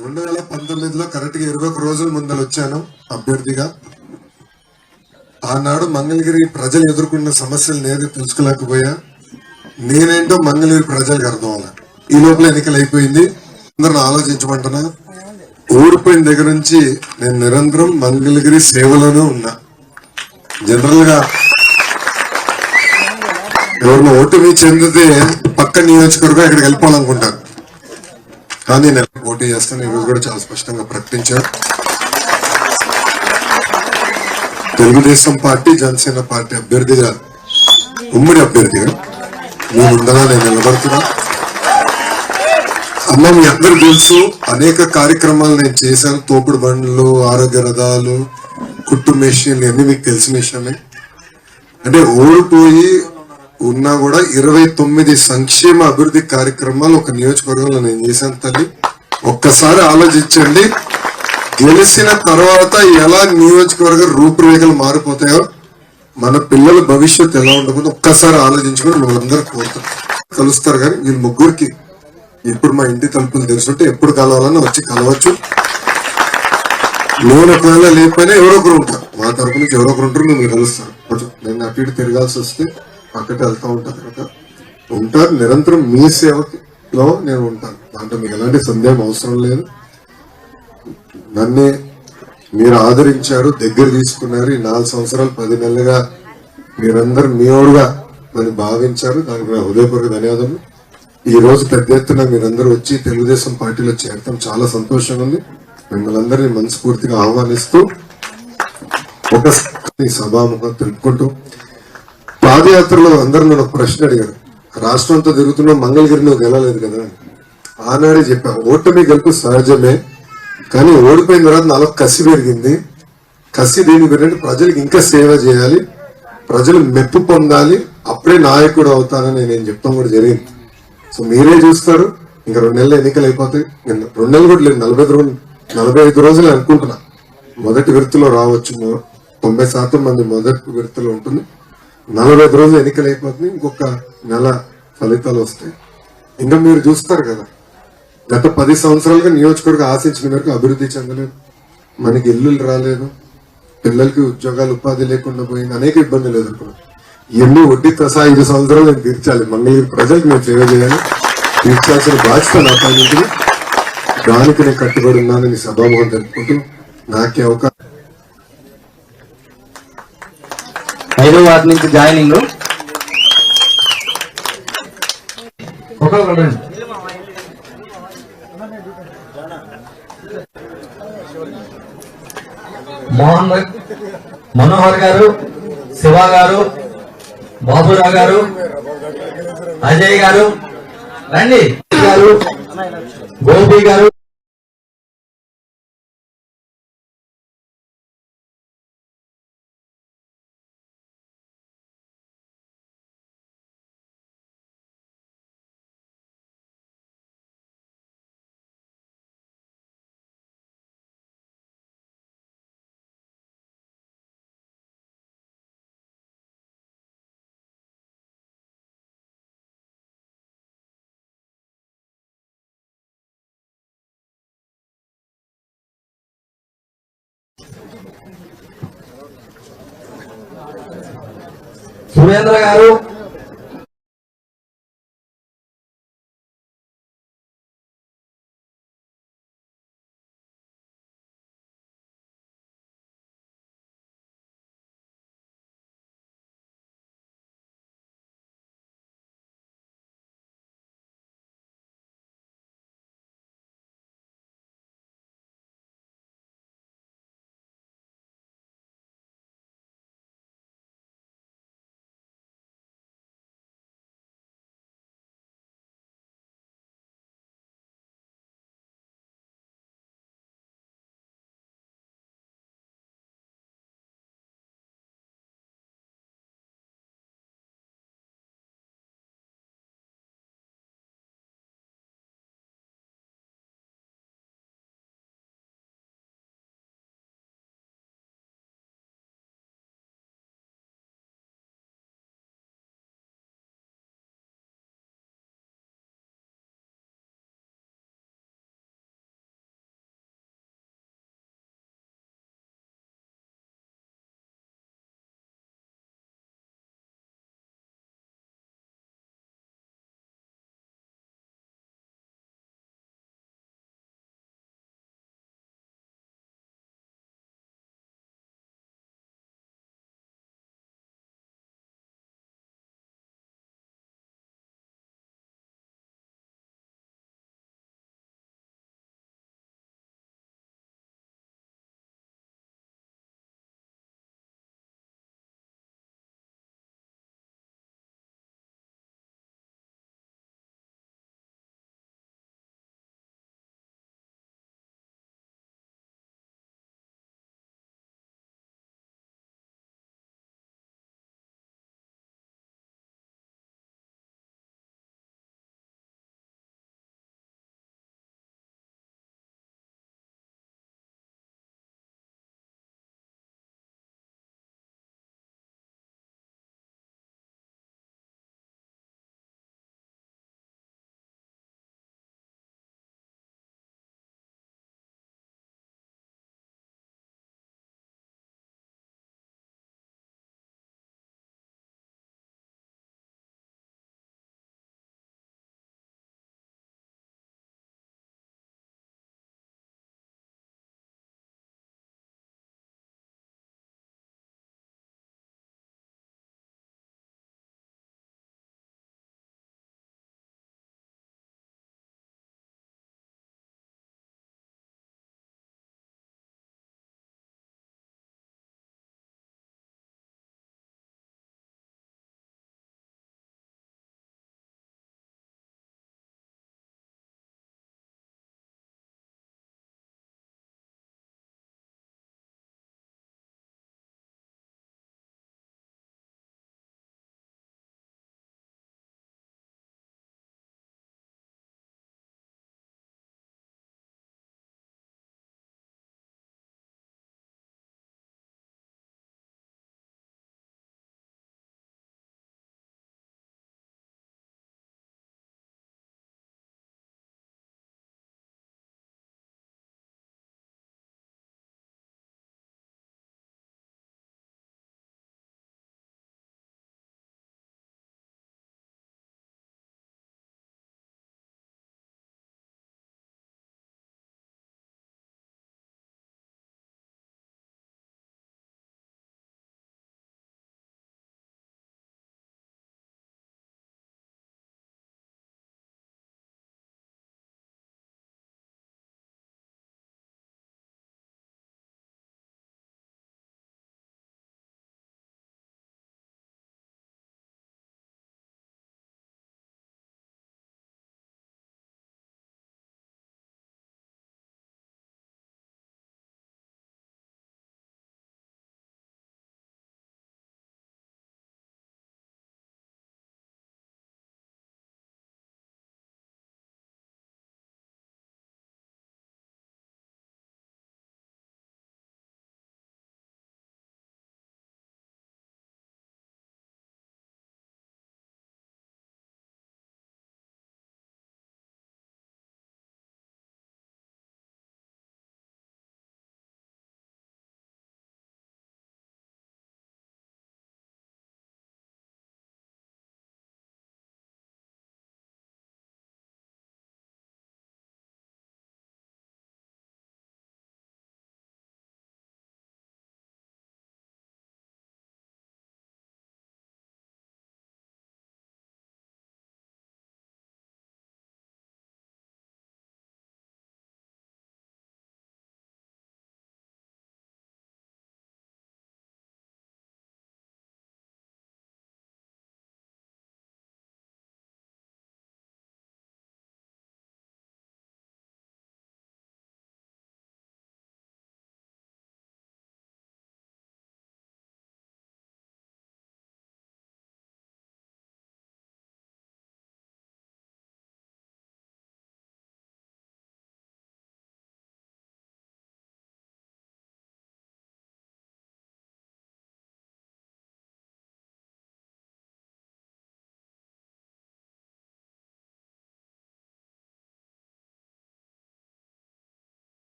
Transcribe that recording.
రెండు వేల పంతొమ్మిదిలో కరెక్ట్గా ఇరవై ఒక రోజుల ముందర వచ్చాను అభ్యర్థిగా. ఆనాడు మంగళగిరి ప్రజలు ఎదుర్కొన్న సమస్యలు నేనే తెలుసుకోలేకపోయా. నేనేంటో మంగళగిరి ప్రజలకు అర్థం అవ్వాలి ఈ లోపల ఎన్నికలు అయిపోయింది. అందరూ ఆలోచించమంటున్నా. ఊడిపోయిన దగ్గర నుంచి నేను నిరంతరం మంగళగిరి సేవలోనే ఉన్నా. జనరల్గా ఎవరిని ఓటమి చెందితే పక్క నియోజకవర్గం ఇక్కడికి వెళ్ళిపోవాలనుకుంటారు. కానీ నేను పోటీ చేస్తాను. ఈ రోజు కూడా చాలా స్పష్టంగా ప్రకటించారు. తెలుగుదేశం పార్టీ జనసేన పార్టీ అభ్యర్థిగా ఉమ్మడి అభ్యర్థిగా మీ ముందర నేను నిలబడుతున్నా. అమ్మ మీ అందరు తెలుసు అనేక కార్యక్రమాలు నేను చేశాను. తోపుడు బండ్లు ఆరోగ్య రథాలు కుట్టు మెషిన్లు అన్ని మీకు తెలిసిన విషయమే. అంటే ఓడిపోయి ఉన్నా కూడా ఇరవై తొమ్మిది సంక్షేమ అభివృద్ధి కార్యక్రమాలు ఒక నియోజకవర్గంలో నేను చేశాను తల్లి. ఒక్కసారి ఆలోచించండి. గెలిచిన తర్వాత ఎలా నియోజకవర్గ రూపురేఖలు మారిపోతాయో మన పిల్లల భవిష్యత్తు ఎలా ఉండబోతుందో ఒక్కసారి ఆలోచించుకొని మిమ్మల్ని కోరుతాం కలుస్తారు కానీ వీళ్ళు ముగ్గురికి ఇప్పుడు మా ఇంటి తలుపులు తెలుసుంటే ఎప్పుడు కలవాలన్నా వచ్చి కలవచ్చు. నేను ఒకవేళ లేకపోయినా ఎవరో ఒకరు ఉంటారు. మా తరపు నుంచి ఎవరో ఒకరు ఉంటారు మేము కలుస్తారు. కొంచెం నేను అటు ఇటు తిరగాల్సి వస్తే పక్కకి వెళ్తా ఉంటాను కదా. ఉంటారు నిరంతరం మీ సేవలో నేను ఉంటాను. దాంట్లో మీకు ఎలాంటి సందేహం అవసరం లేదు. నన్నే మీరు ఆదరించారు దగ్గర తీసుకున్నారు. ఈ నాలుగు సంవత్సరాలు పది నెలలుగా మీరందరూ మీోడుగా నన్ను భావించారు. దానికి నా హృదయపూర్వక ధన్యవాదాలు ఈ రోజు పెద్ద ఎత్తున మీరందరూ వచ్చి తెలుగుదేశం పార్టీలో చేరటం చాలా సంతోషంగా ఉంది. మిమ్మల్ని అందరినీ మనస్ఫూర్తిగా ఆహ్వానిస్తూ ఒక సభాముఖం తెలుపుకుంటూ పాదయాత్రలో అందరూ నన్ను ఒక ప్రశ్న అడిగారు. రాష్ట్రం అంతా తిరుగుతున్నా మంగళగిరి నువ్వు గెలలేదు కదా? ఆనాడే చెప్పా ఓటమి గెలుపు సహజమే కానీ ఓడిపోయిన తర్వాత నాలో కసి పెరిగింది. కసి దేని పెరిగింది ప్రజలకు ఇంకా సేవ చేయాలి ప్రజలు మెప్పు పొందాలి అప్పుడే నాయకుడు అవుతానని నేను చెప్తాం కూడా జరిగింది. సో మీరే చూస్తారు ఇంకా రెండు నెలలు ఎన్నికలు అయిపోతాయి. నేను రెండు నెలలు కూడా లేదు నలభై ఐదు రోజులు నలభై ఐదు రోజులు అనుకుంటున్నా. మొదటి విడతలో రావచ్చు తొంభై శాతం మంది మొదటి విడతలో ఉంటుంది. నలభై ఐదు రోజులు ఎన్నికలు అయిపోతుంది ఇంకొక నెల ఫలితాలు వస్తాయి. ఇంకా మీరు చూస్తారు కదా గత పది సంవత్సరాలుగా నియోజకవర్గ ఆశించిన మేరకు అభివృద్ధి చెందలేదు. మనకి ఇల్లులు రాలేదు పిల్లలకి ఉద్యోగాలు ఉపాధి లేకుండా పోయింది అనేక ఇబ్బందులు ఎదుర్కొన్నాం. ఎన్ని వడ్డీ తసా ఐదు సంవత్సరాలు నేను తీర్చాలి. మంగళగిరి ప్రజలకు నేను సేవ చేయాలి. తీర్చాల్సిన బాధ్యత నా పైన దానికి నేను కట్టుబడి ఉన్నానని సభాముఖం తెలుపుకుంటూ నాకే అవకాశం ఐదో వార్డు నుంచి జాయినింగ్. మోహన్ మనోహర్ గారు శివ గారు బాబురావు గారు అజయ్ గారు రండి. గారు గోపి గారు సురేంద్ర గారు